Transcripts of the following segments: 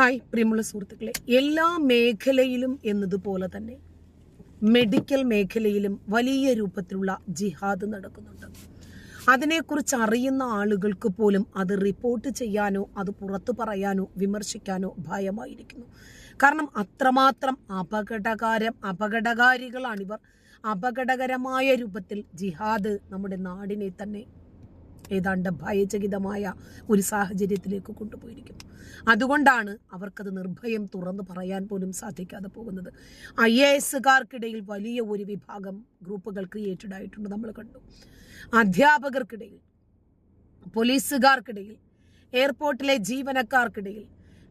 Hi പ്രിയമുള്ള സുഹൃത്തുക്കളെ. എല്ലാ മേഖലയിലും എന്നതുപോലെ തന്നെ മെഡിക്കൽ മേഖലയിലും വലിയ രൂപത്തിലുള്ള ജിഹാദ് നടക്കുന്നുണ്ട്. അതിനെക്കുറിച്ച് അറിയുന്ന ആളുകൾക്ക് പോലും അത് റിപ്പോർട്ട് ചെയ്യാനോ അത് പുറത്തു പറയാനോ വിമർശിക്കാനോ ഭയമായിരിക്കുന്നു. കാരണം അത്രമാത്രം അപകടകാരം അപകടകാരികളാണിവർ. അപകടകരമായ രൂപത്തിൽ ജിഹാദ് നമ്മുടെ നാടിനെ തന്നെ ഏതാണ്ട് ഭയചകിതമായ ഒരു സാഹചര്യത്തിലേക്ക് കൊണ്ടുപോയിരിക്കുന്നു. അതുകൊണ്ടാണ് അവർക്കത് നിർഭയം തുറന്നു പറയാൻ പോലും സാധിക്കാതെ പോകുന്നത്. ഐ എ എസുകാർക്കിടയിൽ വലിയ ഒരു വിഭാഗം ഗ്രൂപ്പുകൾ ക്രിയേറ്റഡ് ആയിട്ടുണ്ട് നമ്മൾ കണ്ടു. അധ്യാപകർക്കിടയിൽ പോലീസുകാർക്കിടയിൽ എയർപോർട്ടിലെ ജീവനക്കാർക്കിടയിൽ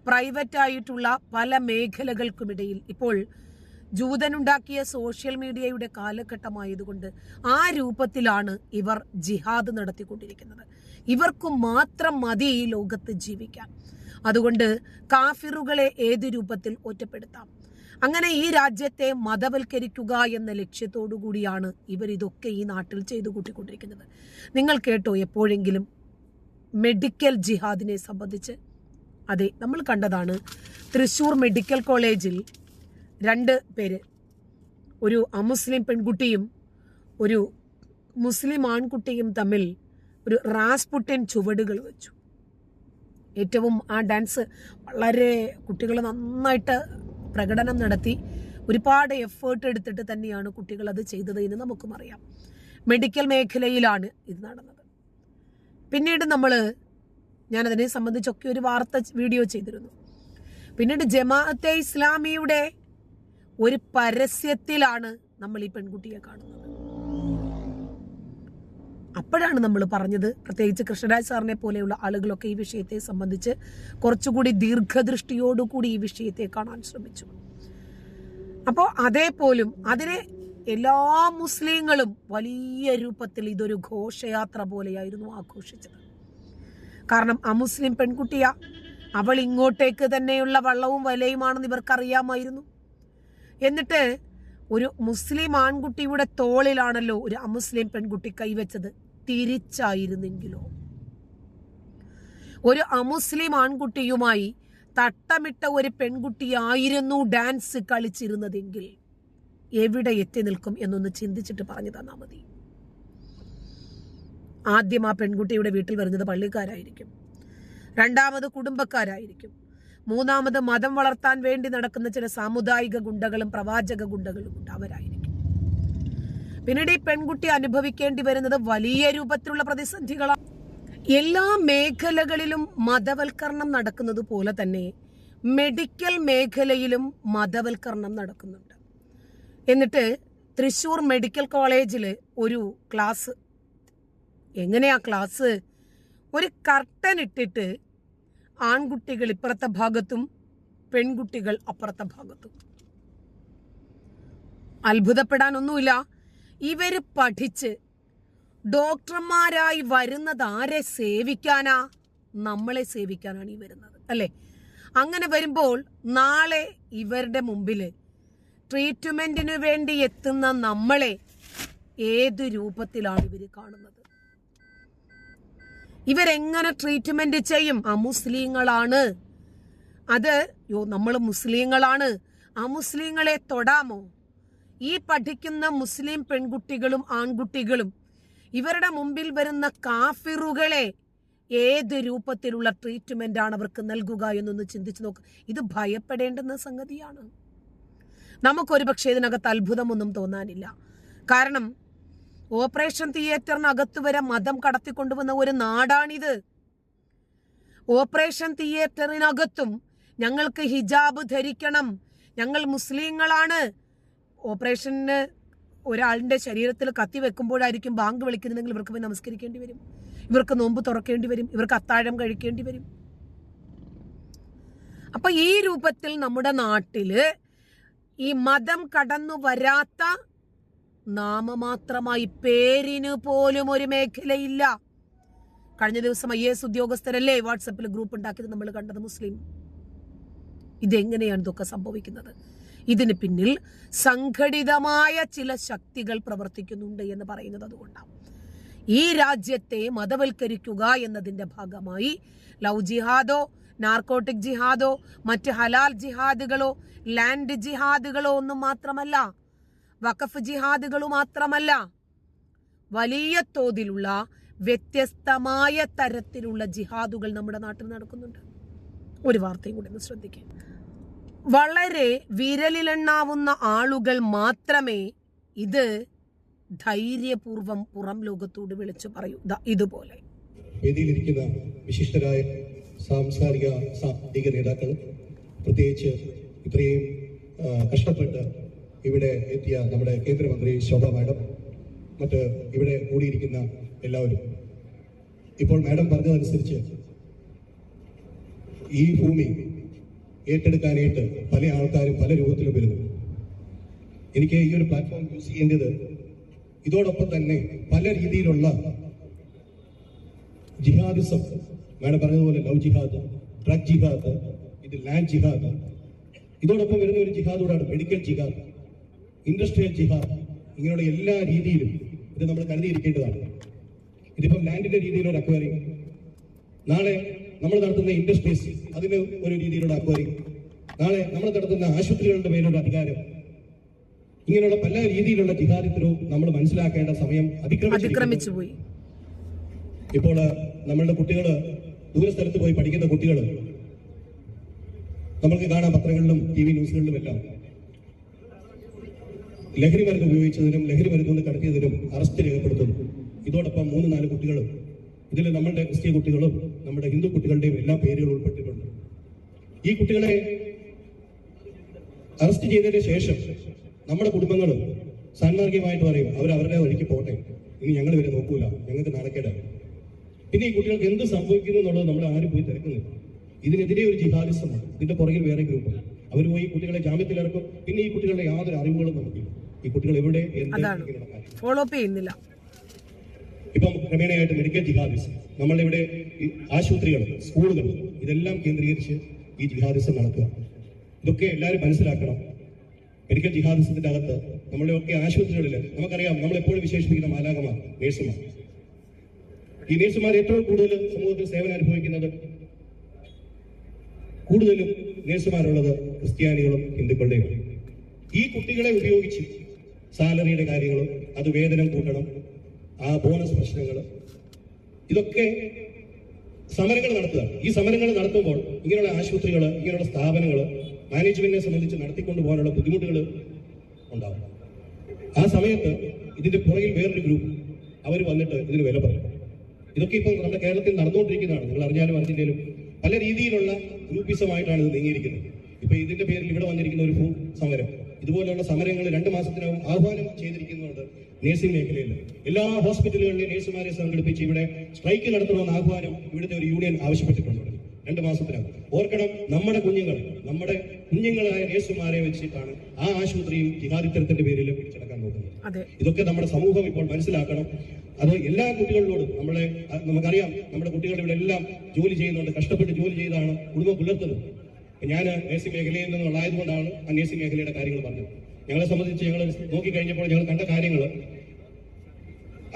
പ്രൈവറ്റായിട്ടുള്ള പല മേഖലകൾക്കുമിടയിൽ ഇപ്പോൾ ജൂതനുണ്ടാക്കിയ സോഷ്യൽ മീഡിയയുടെ കാലഘട്ടമായതുകൊണ്ട് ആ രൂപത്തിലാണ് ഇവർ ജിഹാദ് നടത്തിക്കൊണ്ടിരിക്കുന്നത്. ഇവർക്ക് മാത്രം മതി ഈ ലോകത്ത് ജീവിക്കാൻ. അതുകൊണ്ട് കാഫിറുകളെ ഏത് രൂപത്തിൽ ഒറ്റപ്പെടുത്താം? അങ്ങനെ ഈ രാജ്യത്തെ മതവൽക്കരിക്കുക എന്ന ലക്ഷ്യത്തോടു കൂടിയാണ് ഇവർ ഇതൊക്കെ ഈ നാട്ടിൽ ചെയ്തു കൂട്ടിക്കൊണ്ടിരിക്കുന്നത്. നിങ്ങൾ കേട്ടോ എപ്പോഴെങ്കിലും മെഡിക്കൽ ജിഹാദിനെ സംബന്ധിച്ച്. അതെ നമ്മൾ കണ്ടതാണ് തൃശൂർ മെഡിക്കൽ കോളേജിൽ രണ്ട് പേര്. ഒരു അമുസ്ലിം പെൺകുട്ടിയും ഒരു മുസ്ലിം ആൺകുട്ടിയും തമ്മിൽ ഒരു റാസ്പുട്ടൻ ചുവടുകൾ വെച്ചു. ഏറ്റവും ആ ഡാൻസ് വളരെ കുട്ടികൾ നന്നായിട്ട് പ്രകടനം നടത്തി. ഒരുപാട് എഫേർട്ട് എടുത്തിട്ട് തന്നെയാണ് കുട്ടികൾ അത് ചെയ്തത് എന്ന് നമുക്കും അറിയാം. മെഡിക്കൽ മേഖലയിലാണ് ഇത് നടന്നത്. പിന്നീട് നമ്മൾ ഞാനതിനെ സംബന്ധിച്ചൊക്കെ ഒരു വാർത്ത വീഡിയോ ചെയ്തിരുന്നു. പിന്നീട് ജമാഅത്തെ ഇസ്ലാമിയുടെ ഒരു പരസ്യത്തിലാണ് നമ്മൾ ഈ പെൺകുട്ടിയെ കാണുന്നത്. അപ്പോഴാണ് നമ്മൾ പറഞ്ഞത് പ്രത്യേകിച്ച് കൃഷ്ണരാജ് സാറിനെ പോലെയുള്ള ആളുകളൊക്കെ ഈ വിഷയത്തെ സംബന്ധിച്ച് കുറച്ചുകൂടി ദീർഘദൃഷ്ടിയോടുകൂടി ഈ വിഷയത്തെ കാണാൻ ശ്രമിച്ചു. അപ്പോൾ അതേപോലും അതിനെ എല്ലാ മുസ്ലിങ്ങളും വലിയ രൂപത്തിൽ ഇതൊരു ഘോഷയാത്ര പോലെയായിരുന്നു ആഘോഷിച്ചത്. കാരണം അമുസ്ലിം പെൺകുട്ടിയാ അവൾ ഇങ്ങോട്ടേക്ക് തന്നെയുള്ള വള്ളവും വലയുമാണെന്ന് ഇവർക്കറിയാമായിരുന്നു. എന്നിട്ട് ഒരു മുസ്ലിം ആൺകുട്ടിയുടെ തോളിലാണല്ലോ ഒരു അമുസ്ലിം പെൺകുട്ടി കൈവച്ചത്. തിരിച്ചായിരുന്നെങ്കിലോ? ഒരു അമുസ്ലിം ആൺകുട്ടിയുമായി തട്ടമിട്ട ഒരു പെൺകുട്ടിയായിരുന്നു ഡാൻസ് കളിച്ചിരുന്നതെങ്കിൽ എവിടെ എത്തി നിൽക്കും എന്നൊന്ന് ചിന്തിച്ചിട്ട് പറഞ്ഞു തന്നാൽ മതി. ആദ്യം ആ പെൺകുട്ടിയുടെ വീട്ടിൽ വരുന്നത് പള്ളിക്കാരായിരിക്കും. രണ്ടാമത് കുടുംബക്കാരായിരിക്കും. മൂന്നാമത് മതം വളർത്താൻ വേണ്ടി നടക്കുന്ന ചില സാമുദായിക ഗുണ്ടകളും പ്രവാചക ഗുണ്ടകളും ഉണ്ട്. അവരായിരിക്കും. പിന്നീട് ഈ പെൺകുട്ടി അനുഭവിക്കേണ്ടി വരുന്നത് വലിയ രൂപത്തിലുള്ള പ്രതിസന്ധികളാണ്. എല്ലാ മേഖലകളിലും മതവൽക്കരണം നടക്കുന്നത് പോലെ തന്നെ മെഡിക്കൽ മേഖലയിലും മതവൽക്കരണം നടക്കുന്നുണ്ട്. എന്നിട്ട് തൃശൂർ മെഡിക്കൽ കോളേജിൽ ഒരു ക്ലാസ് എങ്ങനെയാ ക്ലാസ്? ഒരു കർട്ടൻ ഇട്ടിട്ട് ആൺകുട്ടികൾ ഇപ്പുറത്തെ ഭാഗത്തും പെൺകുട്ടികൾ അപ്പുറത്തെ ഭാഗത്തും. അത്ഭുതപ്പെടാനൊന്നുമില്ല. ഇവർ പഠിച്ച് ഡോക്ടർമാരായി വരുന്നത് ആരെ സേവിക്കാനാ? നമ്മളെ സേവിക്കാനാണ് ഈ വരുന്നത് അല്ലേ? അങ്ങനെ വരുമ്പോൾ നാളെ ഇവരുടെ മുമ്പിൽ ട്രീറ്റ്മെന്റിന് വേണ്ടി എത്തുന്ന നമ്മളെ ഏത് രൂപത്തിലാണ് ഇവർ കാണുന്നത്? ഇവരെങ്ങനെ ട്രീറ്റ്മെന്റ് ചെയ്യും? ആ മുസ്ലിങ്ങളാണ് അത് യോ നമ്മൾ മുസ്ലിങ്ങളാണ്. ആ മുസ്ലിങ്ങളെ തൊടാമോ? ഈ പഠിക്കുന്ന മുസ്ലിം പെൺകുട്ടികളും ആൺകുട്ടികളും ഇവരുടെ മുമ്പിൽ വരുന്ന കാഫിറുകളെ ഏത് രൂപത്തിലുള്ള ട്രീറ്റ്മെന്റ് ആണ് അവർക്ക് നൽകുക എന്നൊന്ന് ചിന്തിച്ചു നോക്കുക ഇത് ഭയപ്പെടേണ്ടുന്ന സംഗതിയാണ്. നമുക്കൊരു പക്ഷേ ഇതിനകത്ത് അത്ഭുതമൊന്നും തോന്നാനില്ല. കാരണം ഓപ്പറേഷൻ തിയേറ്ററിനകത്ത് വരെ മതം കടത്തിക്കൊണ്ടുവന്ന ഒരു നാടാണിത്. ഓപ്പറേഷൻ തിയേറ്ററിനകത്തും ഞങ്ങൾക്ക് ഹിജാബ് ധരിക്കണം. ഞങ്ങൾ മുസ്ലിങ്ങളാണ്. ഓപ്പറേഷന് ഒരാളിന്റെ ശരീരത്തിൽ കത്തി വെക്കുമ്പോഴായിരിക്കും ബാങ്ക് വിളിക്കുന്നതെങ്കിൽ ഇവർക്ക് പോയി നമസ്കരിക്കേണ്ടി വരും. ഇവർക്ക് നോമ്പ് തുറക്കേണ്ടി വരും. ഇവർക്ക് അത്താഴം കഴിക്കേണ്ടി വരും. അപ്പൊ ഈ രൂപത്തിൽ നമ്മുടെ നാട്ടിൽ ഈ മതം കടന്നു വരാത്ത നാമമാത്രമായി പേരിന് പോലും ഒരു മേഖലയില്ല. കഴിഞ്ഞ ദിവസം ഐ എസ് ഉദ്യോഗസ്ഥരല്ലേ വാട്സപ്പിൽ ഗ്രൂപ്പ് ഉണ്ടാക്കിയത് നമ്മൾ കണ്ടത് മുസ്ലിം. ഇതെങ്ങനെയാണ് ഇതൊക്കെ സംഭവിക്കുന്നത്? ഇതിന് പിന്നിൽ സംഘടിതമായ ചില ശക്തികൾ പ്രവർത്തിക്കുന്നുണ്ട് എന്ന് പറയുന്നത് അതുകൊണ്ടാണ്. ഈ രാജ്യത്തെ മതവൽക്കരിക്കുക എന്നതിന്റെ ഭാഗമായി ലവ് ജിഹാദോ നാർക്കോട്ടിക് ജിഹാദോ മറ്റ് ഹലാൽ ജിഹാദുകളോ ലാൻഡ് ജിഹാദുകളോ ഒന്നും മാത്രമല്ല വഖഫ് ജിഹാദുകൾ മാത്രമല്ല വലിയ തോതിലുള്ള വ്യത്യസ്തമായ തരത്തിലുള്ള ജിഹാദുകൾ നമ്മുടെ നാട്ടിൽ നടക്കുന്നുണ്ട്. ഒരു വാർത്തയും കൂടി ഒന്ന് ശ്രദ്ധിക്കുക വളരെ വിരലിലെണ്ണാവുന്ന ആളുകൾ മാത്രമേ ഇത് ധൈര്യപൂർവം പുറം ലോകത്തോട് വിളിച്ചു പറയൂ. ഇതുപോലെ. വേദിയിലിരിക്കുന്ന വിശിഷ്ടരായ സാംസ്കാരിക സാമ്പത്തിക നേതാക്കൾ പ്രത്യേകിച്ച് ഇത്രയും കഷ്ടപ്പെട്ട് ഇവിടെ എത്തിയ നമ്മുടെ കേന്ദ്രമന്ത്രി ശോഭ മാഡം മറ്റ് ഇവിടെ കൂടിയിരിക്കുന്ന എല്ലാവരും. ഇപ്പോൾ മാഡം പറഞ്ഞതനുസരിച്ച് ഈ ഭൂമി ഏറ്റെടുക്കാനായിട്ട് പല ആൾക്കാരും പല രൂപത്തിലും വരുന്നു. എനിക്ക് ഈ ഒരു പ്ലാറ്റ്ഫോം യൂസ് ചെയ്യേണ്ടത് ഇതോടൊപ്പം തന്നെ പല രീതിയിലുള്ള ജിഹാദിസം മാഡം പറഞ്ഞതുപോലെ ലവ് ജിഹാദ് ഡ്രഗ് ജിഹാദ് ഇത് ലാൻഡ് ജിഹാദ്. ഇതോടൊപ്പം വരുന്ന ഒരു ജിഹാദോടാണ് മെഡിക്കൽ ജിഹാദ്. ഇൻഡസ്ട്രിയൽ ജിഹാദ് ഇങ്ങനെയുള്ള എല്ലാ രീതിയിലും ഇത് നമ്മൾ കരുതിയിരിക്കേണ്ടതാണ് ഇതിപ്പം ലാൻഡിന്റെ രീതിയിലൊരു അക്വയറിംഗ് നാളെ നമ്മൾ നടത്തുന്ന ഇൻഡസ്ട്രീസ് അതിന് ഒരു രീതിയിലുള്ള അക്വയറിംഗ് നാളെ നമ്മൾ നടത്തുന്ന ആശുപത്രികളുടെ മേലുള്ള അധികാരം. ഇങ്ങനെയുള്ള പല രീതിയിലുള്ള ജിഹാദിത്തരവും നമ്മൾ മനസ്സിലാക്കേണ്ട സമയം അതിക്രമിച്ചു പോയി. ഇപ്പോൾ നമ്മളുടെ കുട്ടികൾ ദൂരസ്ഥലത്ത് പോയി പഠിക്കുന്ന കുട്ടികൾ നമ്മൾക്ക് കാണാം പത്രങ്ങളിലും ടി വി ന്യൂസുകളിലും എല്ലാം ലഹരി മരുന്ന് ഉപയോഗിച്ചതിനും ലഹരി മരുന്ന് കടത്തിയതിനും അറസ്റ്റ് രേഖപ്പെടുത്തുന്നു. ഇതോടൊപ്പം മൂന്ന് നാല് കുട്ടികളും ഇതിൽ നമ്മളുടെ ക്രിസ്ത്യ കുട്ടികളും നമ്മുടെ ഹിന്ദു കുട്ടികളുടെയും എല്ലാ പേരുകൾ ഉൾപ്പെട്ടിട്ടുണ്ട്. ഈ കുട്ടികളെ അറസ്റ്റ് ചെയ്തതിന് ശേഷം നമ്മുടെ കുടുംബങ്ങൾ സാൻമാർഗികമായിട്ട് പറയും അവർ അവരുടെ വഴിക്ക് പോട്ടെ. ഇനി ഞങ്ങൾ ഇവരെ നോക്കൂല. ഞങ്ങൾക്ക് നാണക്കേടാണ് പിന്നെ ഈ കുട്ടികൾക്ക് എന്ത് സംഭവിക്കുന്നു എന്നുള്ളത് നമ്മൾ ആരും പോയി തിരക്കുന്നില്ല. ഇതിനെതിരെ ഒരു ജിഹാദിസമാണ്. ഇതിന്റെ പുറകിൽ വേറെ ഗ്രൂപ്പാണ്. അവർ പോയി കുട്ടികളെ ജാമ്യത്തിൽ ഇറക്കും പിന്നെ ഈ കുട്ടികളുടെ യാതൊരു അറിവുകളും നമുക്കില്ല. ഈ കുട്ടികൾ എവിടെ അതാണ്. ഫോളോ അപ്പ് ചെയ്യുന്നില്ല. ഇപ്പം ക്രമേണയായിട്ട് മെഡിക്കൽ ജിഹാദിസം. നമ്മളുടെ ഇവിടെ ആശുപത്രികൾ സ്കൂളുകൾ ഇതെല്ലാം കേന്ദ്രീകരിച്ച് ഈ ജിഹാദിസം നടക്കുക ഇതൊക്കെ എല്ലാവരും മനസ്സിലാക്കണം. മെഡിക്കൽ ജിഹാദിസത്തിന്റെ അകത്ത് നമ്മളുടെ ഒക്കെ ആശുപത്രികളിൽ നമുക്കറിയാം നമ്മൾ എപ്പോഴും വിശേഷിപ്പിക്കുന്ന മാലാകമാർ നേഴ്സുമാർ. ഈ നേഴ്സുമാർ ഏറ്റവും കൂടുതൽ സമൂഹത്തിൽ സേവനം അനുഭവിക്കുന്നത് കൂടുതലും നേഴ്സുമാരുള്ളത് ക്രിസ്ത്യാനികളും ഹിന്ദുക്കളുടെയും ഈ കുട്ടികളെ ഉപയോഗിച്ച് സാലറിയുടെ കാര്യങ്ങളും അത് വേതനം കൂട്ടണം ആ ബോണസ് പ്രശ്നങ്ങൾ ഇതൊക്കെ സമരങ്ങൾ നടത്തുക ഈ സമരങ്ങൾ നടത്തുമ്പോൾ ഇങ്ങനെയുള്ള ആശുപത്രികൾ ഇങ്ങനെയുള്ള സ്ഥാപനങ്ങൾ മാനേജ്മെന്റിനെ സംബന്ധിച്ച് നടത്തിക്കൊണ്ട് പോകാനുള്ള ബുദ്ധിമുട്ടുകൾ ഉണ്ടാവും. ആ സമയത്ത് ഇതിന്റെ പുറകിൽ വേറൊരു ഗ്രൂപ്പ് അവർ വന്നിട്ട് ഇതിന് വില പറയും. ഇതൊക്കെ ഇപ്പം നമ്മുടെ കേരളത്തിൽ നടന്നുകൊണ്ടിരിക്കുന്നതാണ്. നിങ്ങൾ അറിഞ്ഞാലും അറിഞ്ഞില്ലേലും പല രീതിയിലുള്ള ഗ്രൂപ്പിസമായിട്ടാണ് ഇത് നീങ്ങിയിരിക്കുന്നത്. ഇപ്പൊ ഇതിന്റെ പേരിൽ ഇവിടെ വന്നിരിക്കുന്ന ഒരു ഭൂ സമരം. ഇതുപോലെയുള്ള സമരങ്ങൾ രണ്ട് മാസത്തിനകം ആഹ്വാനം ചെയ്തിരിക്കുന്നുണ്ട് നഴ്സിംഗ് മേഖലയിൽ. എല്ലാ ഹോസ്പിറ്റലുകളിലെയും നഴ്സുമാരെ സംഘടിപ്പിച്ച് ഇവിടെ സ്ട്രൈക്ക് നടത്തണമെന്ന ആഹ്വാനം ഇവിടുത്തെ ഒരു യൂണിയൻ ആവശ്യപ്പെട്ടിട്ടുണ്ട്. രണ്ട് മാസത്തിനകം. ഓർക്കണം നമ്മുടെ കുഞ്ഞുങ്ങൾ നമ്മുടെ കുഞ്ഞുങ്ങളായ നേഴ്സുമാരെ വെച്ചിട്ടാണ് ആ ആശുപത്രിയും ജിഹാദിത്തരത്തിന്റെ പേരിൽ പിടിച്ചെടുക്കാൻ നോക്കുന്നത്. ഇതൊക്കെ നമ്മുടെ സമൂഹം ഇപ്പോൾ മനസ്സിലാക്കണം. അത് എല്ലാ കുട്ടികളിലോടും നമ്മളെ നമുക്കറിയാം നമ്മുടെ കുട്ടികൾ ഇവിടെ എല്ലാം ജോലി ചെയ്യുന്നുണ്ട് കഷ്ടപ്പെട്ട് ജോലി ചെയ്താണ് കുടുംബം പുലർത്തുന്നത്. ഞാൻ നേഴ്സിംഗ് മേഖലയിൽ നിന്നുള്ളായതുകൊണ്ടാണ് ആ നേഴ്സിംഗ് മേഖലയുടെ കാര്യങ്ങൾ പറഞ്ഞത്. ഞങ്ങളെ സംബന്ധിച്ച് ഞങ്ങൾ നോക്കിക്കഴിഞ്ഞപ്പോൾ ഞങ്ങൾ കണ്ട കാര്യങ്ങൾ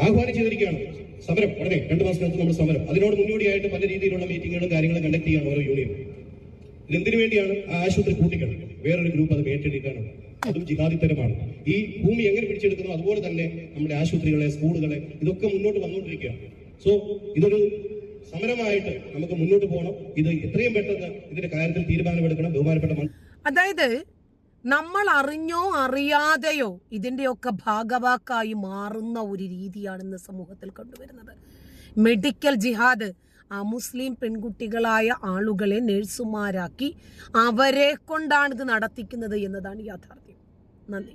ആഹ്വാനം ചെയ്തിരിക്കുകയാണ് സമരം ഉടനെ രണ്ടു മാസത്തിനകത്ത് നമ്മൾ സമരം. അതിനോട് മുന്നോടിയായിട്ട് പല രീതിയിലുള്ള മീറ്റിങ്ങുകളും കാര്യങ്ങളും കണ്ടക്ട് ചെയ്യാണ് ഓരോ യൂണിയൻ ഇതെന്തിനു വേണ്ടിയാണ് ആ ആശുപത്രി കൂട്ടിക്കണം വേറൊരു ഗ്രൂപ്പ് അത് ഏറ്റെടുക്കാനാണ് അതും ജിഹാദിത്തരമാണ്. ഈ ഭൂമി എങ്ങനെ പിടിച്ചെടുക്കുന്നു? അതുപോലെ തന്നെ നമ്മുടെ ആശുപത്രികളെ സ്കൂളുകളെ ഇതൊക്കെ മുന്നോട്ട് വന്നുകൊണ്ടിരിക്കുകയാണ്. സോ ഇതൊരു സമരമായിട്ട് നമുക്ക് മുന്നോട്ട് പോകണം. ഇത് എത്രയും പെട്ടെന്ന് ഇതിന്റെ കാര്യത്തിൽ തീരുമാനമെടുക്കണം. ബഹുമാനപ്പെട്ട അതായത് നമ്മൾ അറിഞ്ഞോ അറിയാതെയോ ഇതിന്റെയൊക്കെ ഭാഗവാക്കായി മാറുന്ന ഒരു രീതിയാണ് ഇന്ന് സമൂഹത്തിൽ കണ്ടുവരുന്നത്. മെഡിക്കൽ ജിഹാദ് ആ മുസ്ലിം പെൺകുട്ടികളായ ആളുകളെ നഴ്സുമാരാക്കി അവരെ കൊണ്ടാണ് ഇത് നടത്തിക്കുന്നത് എന്നതാണ് യാഥാർത്ഥ്യം. നന്ദി.